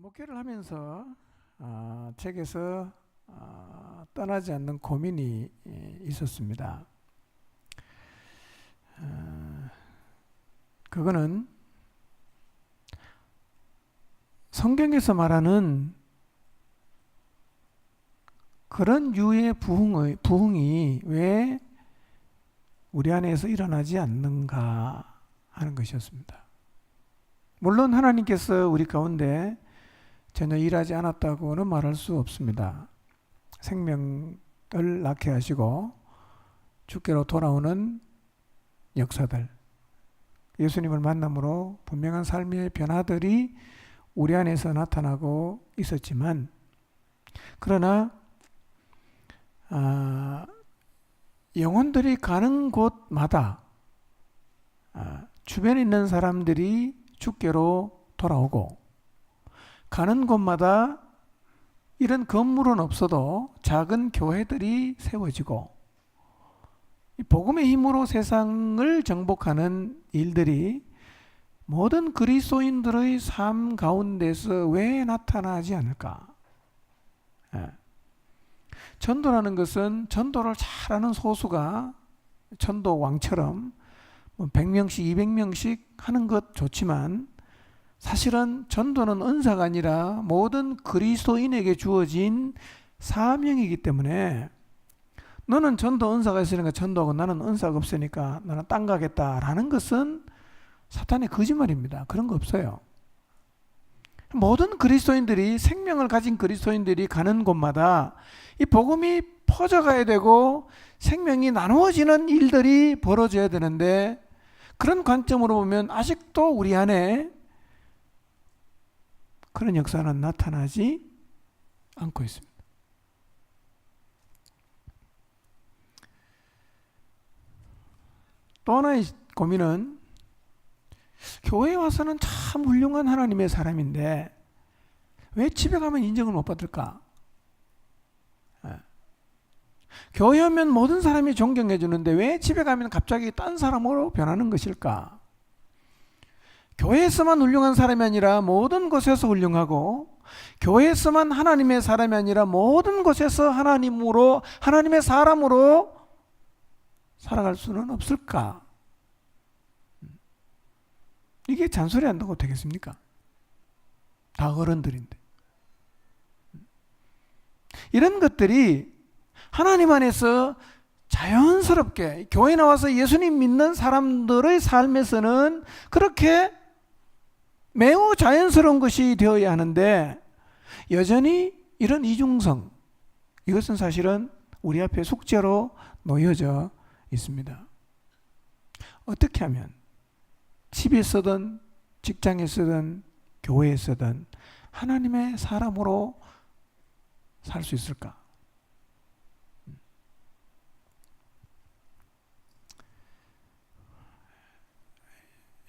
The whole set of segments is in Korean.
목회를 하면서 어, 책에서 어, 떠나지 않는 고민이 예, 있었습니다. 어, 그거는 성경에서 말하는 그런 유의 부흥의 부흥이 왜 우리 안에서 일어나지 않는가 하는 것이었습니다. 물론 하나님께서 우리 가운데 전혀 일하지 않았다고는 말할 수 없습니다. 생명을 낳게 하시고 주께로 돌아오는 역사들, 예수님을 만남으로 분명한 삶의 변화들이 우리 안에서 나타나고 있었지만, 그러나 아, 영혼들이 가는 곳마다 아, 주변에 있는 사람들이 주께로 돌아오고 가는 곳마다 이런 건물은 없어도 작은 교회들이 세워지고 이 복음의 힘으로 세상을 정복하는 일들이 모든 그리스도인들의 삶 가운데서 왜 나타나지 않을까? 예. 전도라는 것은 전도를 잘하는 소수가 전도 왕처럼 뭐 100명씩 200명씩 하는 것 좋지만 사실은 전도는 은사가 아니라 모든 그리스도인에게 주어진 사명이기 때문에 너는 전도 은사가 있으니까 전도하고 나는 은사가 없으니까 나는 땅 가겠다라는 것은 사탄의 거짓말입니다. 그런 거 없어요. 모든 그리스도인들이 생명을 가진 그리스도인들이 가는 곳마다 이 복음이 퍼져가야 되고 생명이 나누어지는 일들이 벌어져야 되는데 그런 관점으로 보면 아직도 우리 안에 그런 역사는 나타나지 않고 있습니다. 또 하나의 고민은 교회에 와서는 참 훌륭한 하나님의 사람인데 왜 집에 가면 인정을 못 받을까? 예. 교회 오면 모든 사람이 존경해 주는데 왜 집에 가면 갑자기 딴 사람으로 변하는 것일까? 교회에서만 훌륭한 사람이 아니라 모든 곳에서 훌륭하고 교회에서만 하나님의 사람이 아니라 모든 곳에서 하나님으로 하나님의 사람으로 살아갈 수는 없을까? 이게 잔소리 한다고 되겠습니까? 다 어른들인데. 이런 것들이 하나님 안에서 자연스럽게 교회 나와서 예수님 믿는 사람들의 삶에서는 그렇게 매우 자연스러운 것이 되어야 하는데 여전히 이런 이중성 이것은 사실은 우리 앞에 숙제로 놓여져 있습니다. 어떻게 하면 집에서든 직장에서든 교회에서든 하나님의 사람으로 살 수 있을까?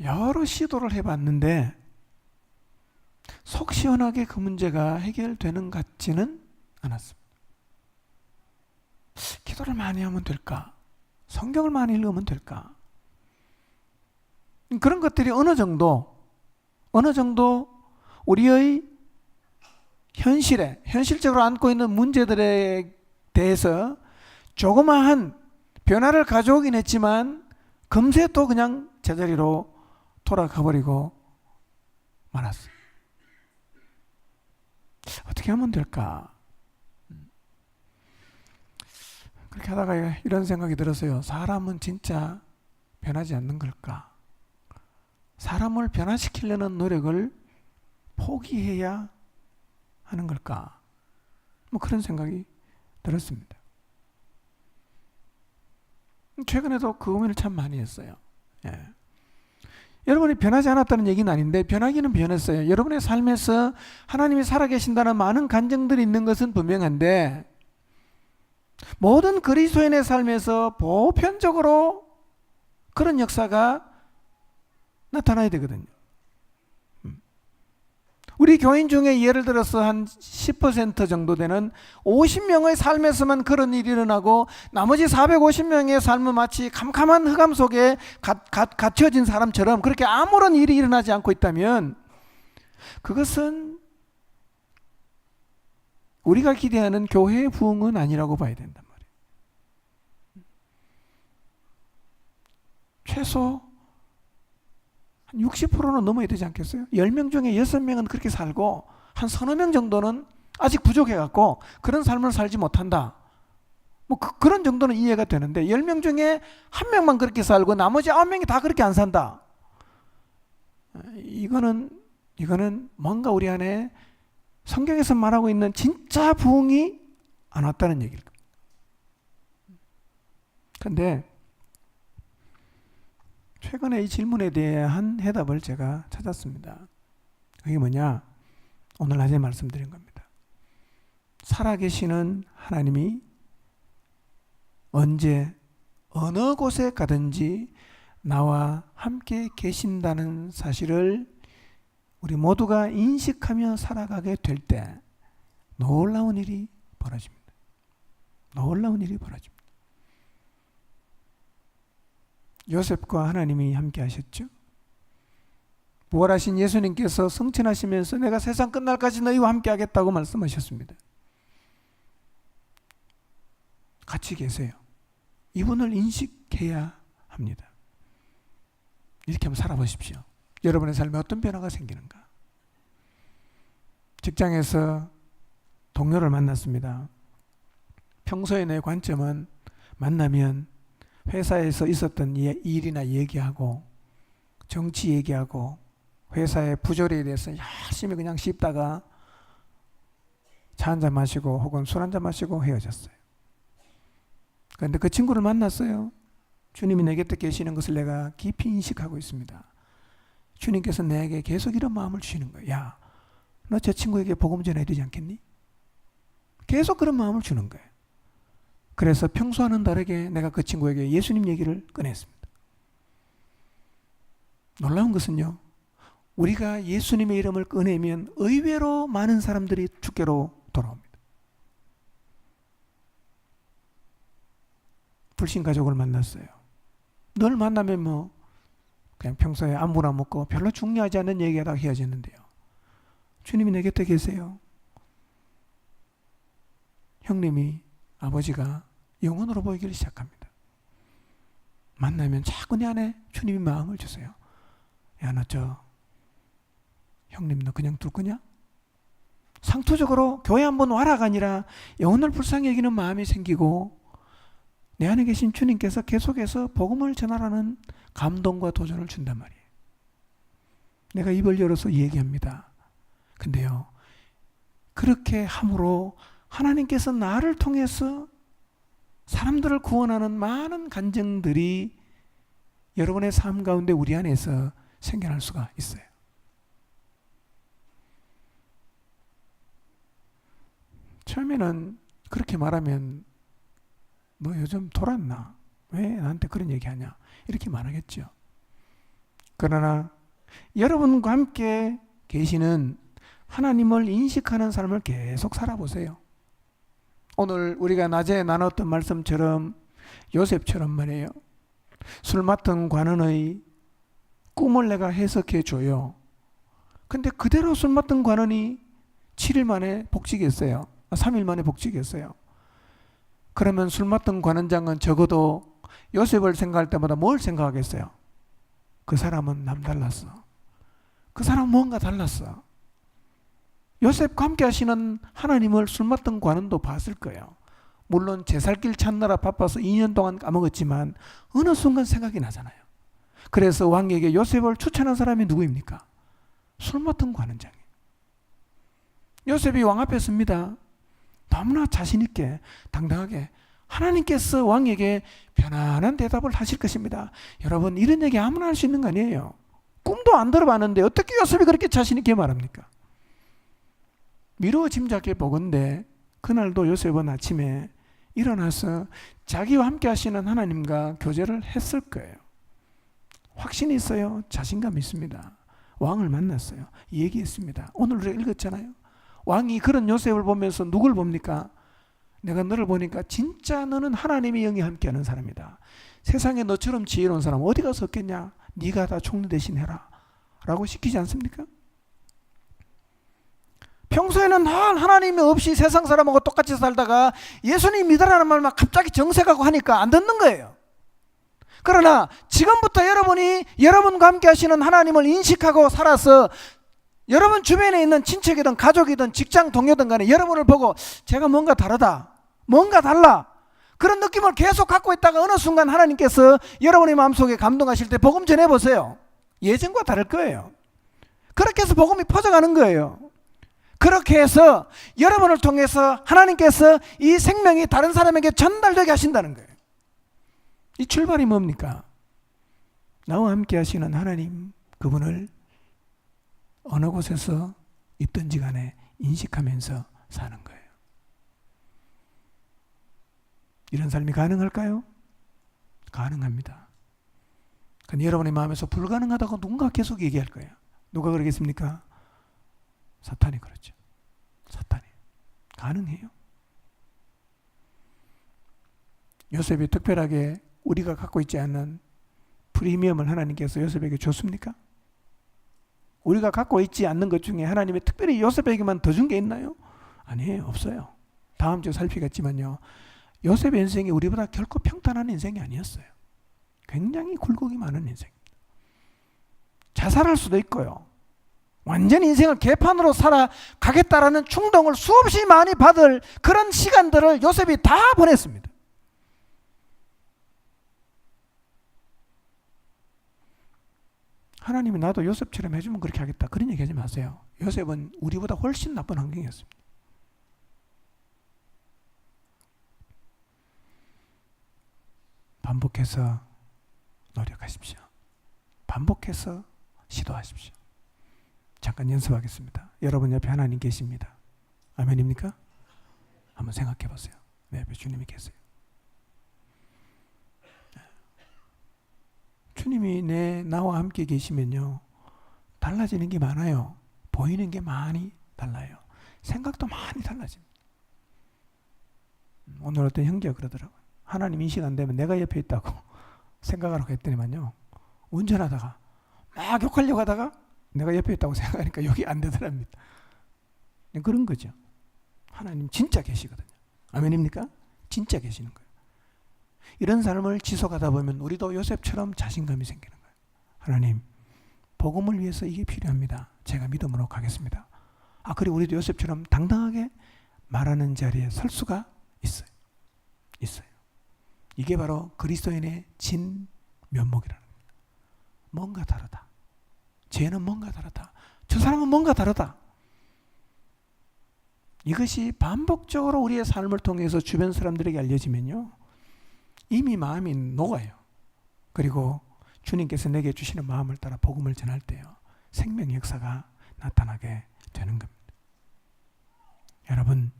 여러 시도를 해봤는데 속 시원하게 그 문제가 해결되는 것 같지는 않았습니다. 기도를 많이 하면 될까? 성경을 많이 읽으면 될까? 그런 것들이 어느 정도, 어느 정도 우리의 현실에, 현실적으로 안고 있는 문제들에 대해서 조그마한 변화를 가져오긴 했지만 금세 또 그냥 제자리로 돌아가 버리고 말았어요. 어떻게 하면 될까? 그렇게 하다가 이런 생각이 들었어요. 사람은 진짜 변하지 않는 걸까? 사람을 변화시키려는 노력을 포기해야 하는 걸까? 뭐 그런 생각이 들었습니다. 최근에도 그 고민을 참 많이 했어요. 예. 여러분이 변하지 않았다는 얘기는 아닌데 변하기는 변했어요. 여러분의 삶에서 하나님이 살아계신다는 많은 간증들이 있는 것은 분명한데 모든 그리스도인의 삶에서 보편적으로 그런 역사가 나타나야 되거든요. 음. 우리 교인 중에 예를 들어서 한 10% 정도 되는 50명의 삶에서만 그런 일이 일어나고 나머지 450명의 삶은 마치 캄캄한 흑암 속에 갇, 갇, 갇혀진 사람처럼 그렇게 아무런 일이 일어나지 않고 있다면 그것은 우리가 기대하는 교회의 부흥은 아니라고 봐야 된단 말이에요. 최소 한 60%는 넘어야 되지 않겠어요? 10명 중에 6명은 그렇게 살고 한 서너 명 정도는 아직 부족해 갖고 그런 삶을 살지 못한다. 뭐 그, 런 정도는 이해가 되는데 10명 중에 한 명만 그렇게 살고 나머지 9명이 다 그렇게 안 산다. 이거는 이거는 뭔가 우리 안에 성경에서 말하고 있는 진짜 부흥이 안 왔다는 얘기일 겁니다. 근데 최근에 이 질문에 대한 해답을 제가 찾았습니다. 그게 뭐냐? 오늘 낮에 말씀드린 겁니다. 살아계시는 하나님이 언제 어느 곳에 가든지 나와 함께 계신다는 사실을 우리 모두가 인식하며 살아가게 될 때 놀라운 일이 벌어집니다. 놀라운 일이 벌어집니다. 요셉과 하나님이 함께 하셨죠. 부활하신 예수님께서 성천하시면서 내가 세상 끝날까지 너희와 함께 하겠다고 말씀하셨습니다. 같이 계세요. 이분을 인식해야 합니다. 이렇게 한번 살아보십시오. 여러분의 삶에 어떤 변화가 생기는가? 직장에서 동료를 만났습니다. 평소에 내 관점은 만나면 회사에서 있었던 일이나 얘기하고 정치 얘기하고 회사의 부조리에 대해서 열심히 그냥 씹다가 차 한 잔 마시고 혹은 술 한 잔 마시고 헤어졌어요. 그런데 그 친구를 만났어요. 주님이 내 곁에 계시는 것을 내가 깊이 인식하고 있습니다. 주님께서 내게 계속 이런 마음을 주시는 거야. 야, 너 저 친구에게 복음 전해야 되지 않겠니? 계속 그런 마음을 주는 거예요. 그래서 평소와는 다르게 내가 그 친구에게 예수님 얘기를 꺼냈습니다. 놀라운 것은요, 우리가 예수님의 이름을 꺼내면 의외로 많은 사람들이 주께로 돌아옵니다. 불신 가족을 만났어요. 널 만나면 뭐 그냥 평소에 아무나 먹고 별로 중요하지 않은 얘기하다가 헤어졌는데요. 주님이 내 곁에 계세요. 형님이 아버지가 영혼으로 보이기를 시작합니다. 만나면 자꾸 내 안에 주님이 마음을 주세요. 야, 너 저 형님 너 그냥 둘 거냐? 상투적으로 교회 한번 와라가 아니라 영혼을 불쌍히 여기는 마음이 생기고 내 안에 계신 주님께서 계속해서 복음을 전하라는 감동과 도전을 준단 말이에요. 내가 입을 열어서 얘기합니다. 근데요, 그렇게 함으로 하나님께서 나를 통해서 사람들을 구원하는 많은 간증들이 여러분의 삶 가운데 우리 안에서 생겨날 수가 있어요. 처음에는 그렇게 말하면 너 요즘 돌았나? 왜 나한테 그런 얘기하냐? 이렇게 말하겠죠. 그러나 여러분과 함께 계시는 하나님을 인식하는 삶을 계속 살아보세요. 오늘 우리가 낮에 나눴던 말씀처럼 요셉처럼 말이에요. 술 맡은 관원의 꿈을 내가 해석해 줘요. 근데 그대로 술 맡은 관원이 7일 만에 복직했어요. 3일 만에 복직했어요. 그러면 술 맡은 관원장은 적어도 요셉을 생각할 때마다 뭘 생각하겠어요? 그 사람은 남달랐어. 그 사람은 뭔가 달랐어. 요셉과 함께 하시는 하나님을 술 맡은 관원도 봤을 거예요. 물론 제살길 찾느라 바빠서 2년 동안 까먹었지만 어느 순간 생각이 나잖아요. 그래서 왕에게 요셉을 추천한 사람이 누구입니까? 술 맡은 관원장이. 요셉이 왕 앞에 섭니다. 너무나 자신있게 당당하게 하나님께서 왕에게 편안한 대답을 하실 것입니다. 여러분 이런 얘기 아무나 할 수 있는 거 아니에요. 꿈도 안 들어봤는데 어떻게 요셉이 그렇게 자신있게 말합니까? 미루어 짐작해 보건데 그날도 요셉은 아침에 일어나서 자기와 함께 하시는 하나님과 교제를 했을 거예요. 확신이 있어요. 자신감 있습니다. 왕을 만났어요. 얘기했습니다. 오늘 우리가 읽었잖아요. 왕이 그런 요셉을 보면서 누굴 봅니까? 내가 너를 보니까 진짜 너는 하나님의 영이 함께하는 사람이다. 세상에 너처럼 지혜로운 사람 어디 가서 없겠냐? 네가 다 총리 대신 해라. 라고 시키지 않습니까? 평소에는 늘 하나님이 없이 세상 사람하고 똑같이 살다가 예수님 믿으라는 말만 갑자기 정색하고 하니까 안 듣는 거예요. 그러나 지금부터 여러분이 여러분과 함께 하시는 하나님을 인식하고 살아서 여러분 주변에 있는 친척이든 가족이든 직장 동료든 간에 여러분을 보고 제가 뭔가 다르다. 뭔가 달라. 그런 느낌을 계속 갖고 있다가 어느 순간 하나님께서 여러분의 마음속에 감동하실 때 복음 전해 보세요. 예전과 다를 거예요. 그렇게 해서 복음이 퍼져가는 거예요. 그렇게 해서 여러분을 통해서 하나님께서 이 생명이 다른 사람에게 전달되게 하신다는 거예요. 이 출발이 뭡니까? 나와 함께 하시는 하나님 그분을 어느 곳에서 있든지 간에 인식하면서 사는 거예요. 이런 삶이 가능할까요? 가능합니다. 근데 여러분의 마음에서 불가능하다고 누군가 계속 얘기할 거예요. 누가 그러겠습니까? 사탄이 그렇죠. 사탄이. 가능해요. 요셉이 특별하게 우리가 갖고 있지 않은 프리미엄을 하나님께서 요셉에게 줬습니까? 우리가 갖고 있지 않는 것 중에 하나님이 특별히 요셉에게만 더 준 게 있나요? 아니에요. 없어요. 다음 주에 살피겠지만요. 요셉의 인생이 우리보다 결코 평탄한 인생이 아니었어요. 굉장히 굴곡이 많은 인생입니다. 자살할 수도 있고요. 완전 인생을 개판으로 살아가겠다라는 충동을 수없이 많이 받을 그런 시간들을 요셉이 다 보냈습니다. 하나님이 나도 요셉처럼 해주면 그렇게 하겠다. 그런 얘기 하지 마세요. 요셉은 우리보다 훨씬 나쁜 환경이었습니다. 반복해서 노력하십시오. 반복해서 시도하십시오. 잠깐 연습하겠습니다. 여러분 옆에 하나님 계십니다. 아멘입니까? 한번 생각해 보세요. 내 옆에 주님이 계세요. 주님이 내 나와 함께 계시면요. 달라지는 게 많아요. 보이는 게 많이 달라요. 생각도 많이 달라집니다. 음, 오늘 어떤 형제가 그러더라고요. 하나님 인식 안 되면 내가 옆에 있다고 생각하라고 했더니만요. 운전하다가 막 욕하려고 하다가 내가 옆에 있다고 생각하니까 욕이 안 되더랍니다. 그런 거죠. 하나님 진짜 계시거든요. 아멘입니까? 진짜 계시는 거예요. 이런 삶을 지속하다 보면 우리도 요셉처럼 자신감이 생기는 거예요. 하나님, 복음을 위해서 이게 필요합니다. 제가 믿음으로 가겠습니다. 아, 그리고 우리도 요셉처럼 당당하게 말하는 자리에 설 수가 있어요. 있어요. 이게 바로 그리스도인의 진 면목이라는 겁니다. 뭔가 다르다. 쟤는 뭔가 다르다. 저 사람은 뭔가 다르다. 이것이 반복적으로 우리의 삶을 통해서 주변 사람들에게 알려지면요. 이미 마음이 녹아요. 그리고 주님께서 내게 주시는 마음을 따라 복음을 전할 때요. 생명의 역사가 나타나게 되는 겁니다. 여러분,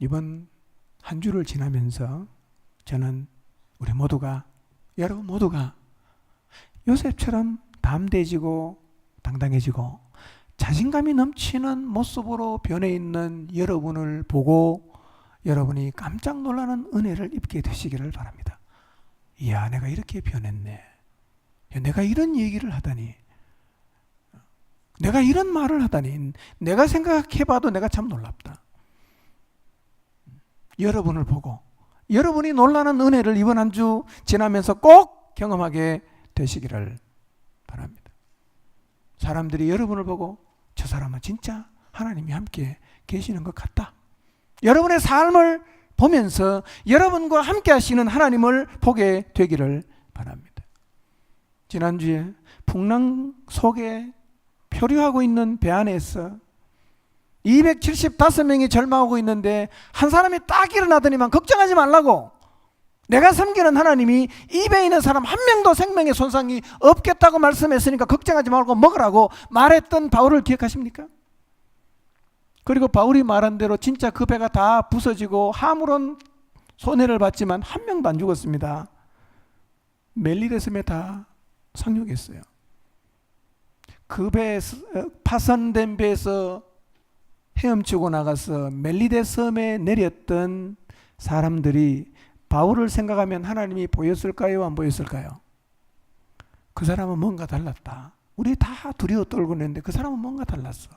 이번 한 주를 지나면서 저는 우리 모두가, 여러분 모두가 요셉처럼 담대해지고 당당해지고 자신감이 넘치는 모습으로 변해 있는 여러분을 보고 여러분이 깜짝 놀라는 은혜를 입게 되시기를 바랍니다. 이야, 내가 이렇게 변했네. 야, 내가 이런 얘기를 하다니. 내가 이런 말을 하다니. 내가 생각해봐도 내가 참 놀랍다. 여러분을 보고 여러분이 놀라는 은혜를 이번 한 주 지나면서 꼭 경험하게 되시기를 바랍니다. 사람들이 여러분을 보고 저 사람은 진짜 하나님이 함께 계시는 것 같다. 여러분의 삶을 보면서 여러분과 함께 하시는 하나님을 보게 되기를 바랍니다. 지난주에 풍랑 속에 표류하고 있는 배 안에서 275명이 절망하고 있는데 한 사람이 딱 일어나더니만 걱정하지 말라고 내가 섬기는 하나님이 입에 있는 사람 한 명도 생명의 손상이 없겠다고 말씀했으니까 걱정하지 말고 먹으라고 말했던 바울을 기억하십니까? 그리고 바울이 말한 대로 진짜 그 배가 다 부서지고 아무런 손해를 봤지만 한 명도 안 죽었습니다. 멜리데 섬에 다 상륙했어요. 그 배, 파손된 배에서 헤엄치고 나가서 멜리데 섬에 내렸던 사람들이 바울을 생각하면 하나님이 보였을까요? 안 보였을까요? 그 사람은 뭔가 달랐다. 우리 다 두려워 떨고 있는데 그 사람은 뭔가 달랐어.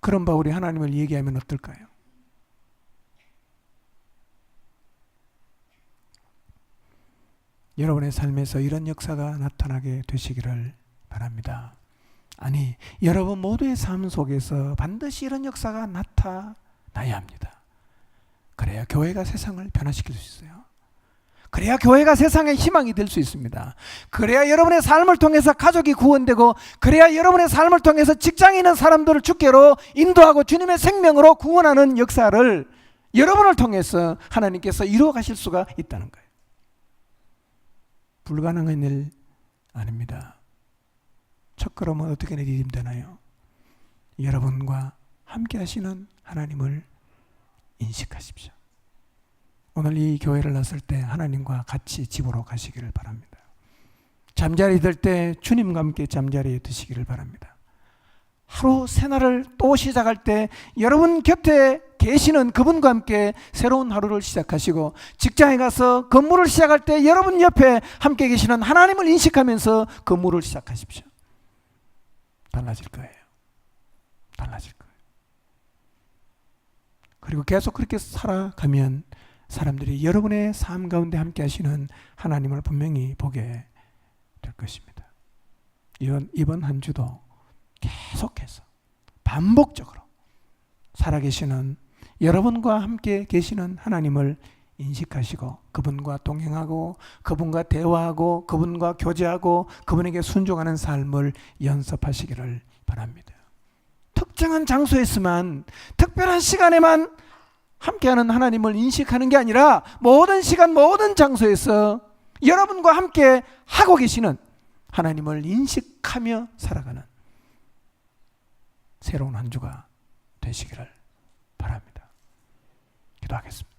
그런 바울이 하나님을 얘기하면 어떨까요? 여러분의 삶에서 이런 역사가 나타나게 되시기를 바랍니다. 아니, 여러분 모두의 삶 속에서 반드시 이런 역사가 나타나야 합니다. 그래야 교회가 세상을 변화시킬 수 있어요. 그래야 교회가 세상의 희망이 될 수 있습니다. 그래야 여러분의 삶을 통해서 가족이 구원되고, 그래야 여러분의 삶을 통해서 직장에 있는 사람들을 주께로 인도하고 주님의 생명으로 구원하는 역사를 여러분을 통해서 하나님께서 이루어 가실 수가 있다는 거예요. 불가능한 일 아닙니다. 첫 걸음은 어떻게 내디디면 되나요? 여러분과 함께 하시는 하나님을 인식하십시오. 오늘 이 교회를 나설 때 하나님과 같이 집으로 가시기를 바랍니다. 잠자리 들 때 주님과 함께 잠자리에 드시기를 바랍니다. 하루 새날을 또 시작할 때 여러분 곁에 계시는 그분과 함께 새로운 하루를 시작하시고 직장에 가서 근무를 시작할 때 여러분 옆에 함께 계시는 하나님을 인식하면서 근무를 시작하십시오. 달라질 거예요. 달라질 거예요. 그리고 계속 그렇게 살아가면 사람들이 여러분의 삶 가운데 함께 하시는 하나님을 분명히 보게 될 것입니다. 이번, 이번 한 주도 계속해서 반복적으로 살아계시는 여러분과 함께 계시는 하나님을 인식하시고 그분과 동행하고 그분과 대화하고 그분과 교제하고 그분에게 순종하는 삶을 연습하시기를 바랍니다. 특정한 장소에서만 특별한 시간에만 함께하는 하나님을 인식하는 게 아니라 모든 시간 모든 장소에서 여러분과 함께 하고 계시는 하나님을 인식하며 살아가는 새로운 한 주가 되시기를 바랍니다. 기도하겠습니다.